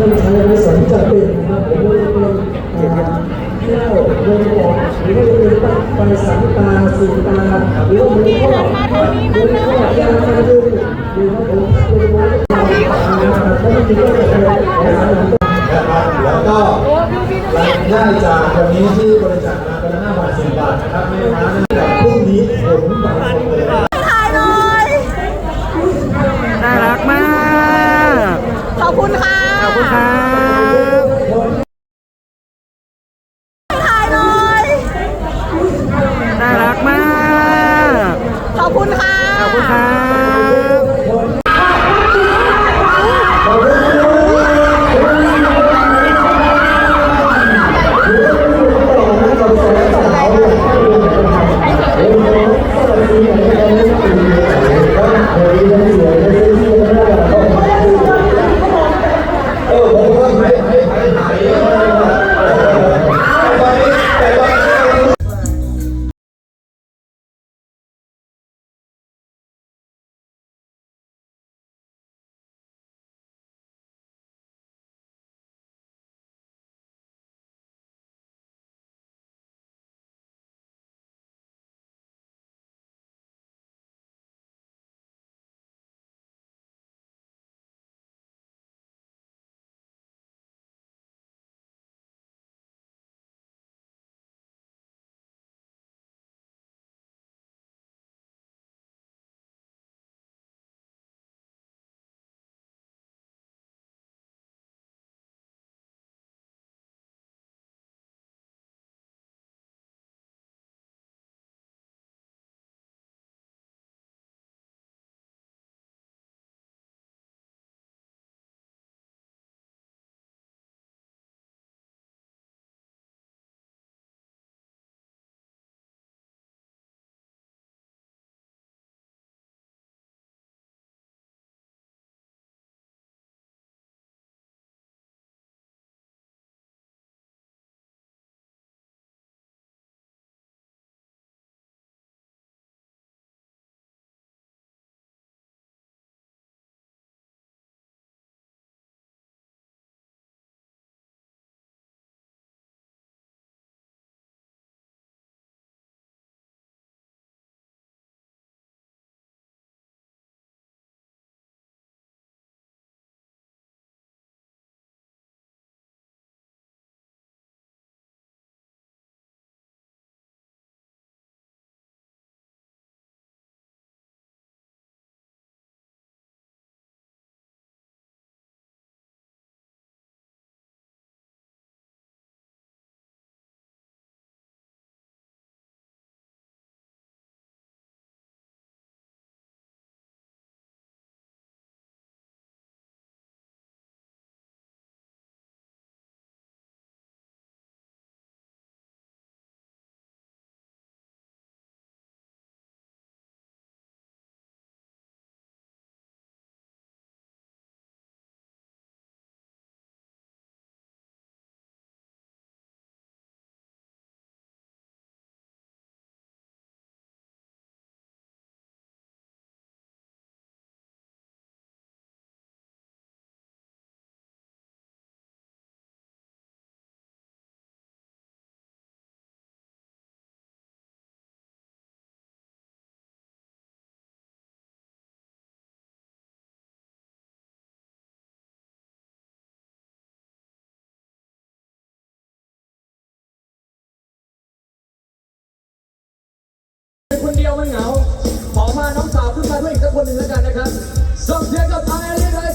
คนใช้ไม่สนจะเป็นนะครับผมว่าจะเป็นอ่าแก้ววงกบหรือว่าจะเป็นตั้งไฟสังตาสีตาหรือว่ามือข้อมือข้อยางมาดูหรือว่าผมพักเลยว่านะครับแล้วมันก็จะเป็นหลายๆนะครับแล้วก็รายได้จากวันนี้ที่บริจาคมาเป็นห้าบาทสิบบาทนะครับแม่ค้านั่นกับพรุ่งนี้ผมบางคนเลยถ่ายหน่อยน่ารักมาก ขอบคุณค่ะขอบ คุณ ยวมันเหงา ขอพาน้องสาวขึ้นมาด้วยอีกสักคนหนึ่งแล้วกันนะครับส่งเสียงกับไทยเรียนไทย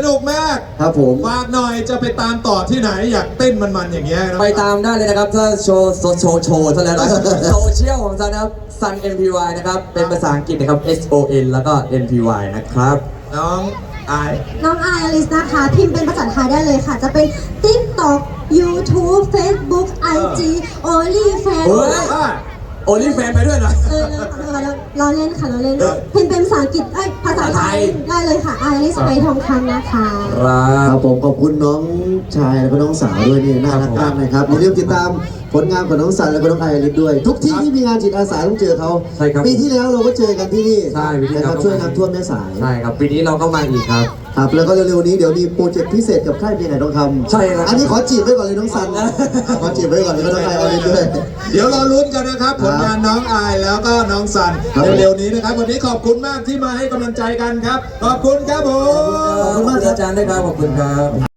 นสนุกมากครับผม ฝากหน่อยจะไปตามต่อที่ไหนอยากเต้นมันๆอย่างเงี้ยนะไปตามได้เลยนะครับถ้าโชว์โชว์โชว์โชว์ซะแล้วนะโซเชียลของซันนะครับ Sun NPY นะครับ เป็นภาษาอังกฤษนะครับ S O N แล้วก็ NPY นะครับ น้องอาย น้องไออลิสนะคะ พิมพ์เป็นภาษาไทยได้เลยค่ะ จะเป็น TikTok YouTube Facebook IG OnlyFans เฮ้ยโอลิแฟนไปด้วยหน่อยเออเราเราเราเล่นค่ะเราเล่นพิมพ์เป็นภาษาอังกฤษเอ้ยภาษาไทยได้เลยค่ะไออลิสไปทองคำนะคะครับผมขอบคุณน้องชายแล้วก็น้องสาวด้วยนี่น่ารักมากนะครับอย่าลืมติดตามผลงานของน้องสันแล้วก็น้องไอริสด้วย ทุกที่ที่มีงานจิตอาสาต้องเจอเขาใช่ครับปีที่แล้วเราก็เจอกันที่นี่ใช่ปีที่แล้วนะครับช่วยน้ำท่วมแม่สายใช่ครับปีนี้เราก็มาอีกครับครับแล้วก็เร็วๆนี้เดี๋ยวมีโปรเจกต์พิเศษกับค่ายเพลงไหนต้องทำใช่ครับ อันนี้ขอจีบไว้ก่อนเลยน้องสันนะขอจีบไว้ก่อนเลยก็น้องไอริสด้วย เดี๋ยวเราลุ้นกันนะครับ ผลงานน้องอายแล้วก็น้องสันครับเร็วๆนี้นะครับ วันนี้ขอบคุณมากที่มาให้กำลังใจกันครับ ขอบคุณครับผม ขอบคุณมากอาจารย์ด้วยครับขอบคุณครับ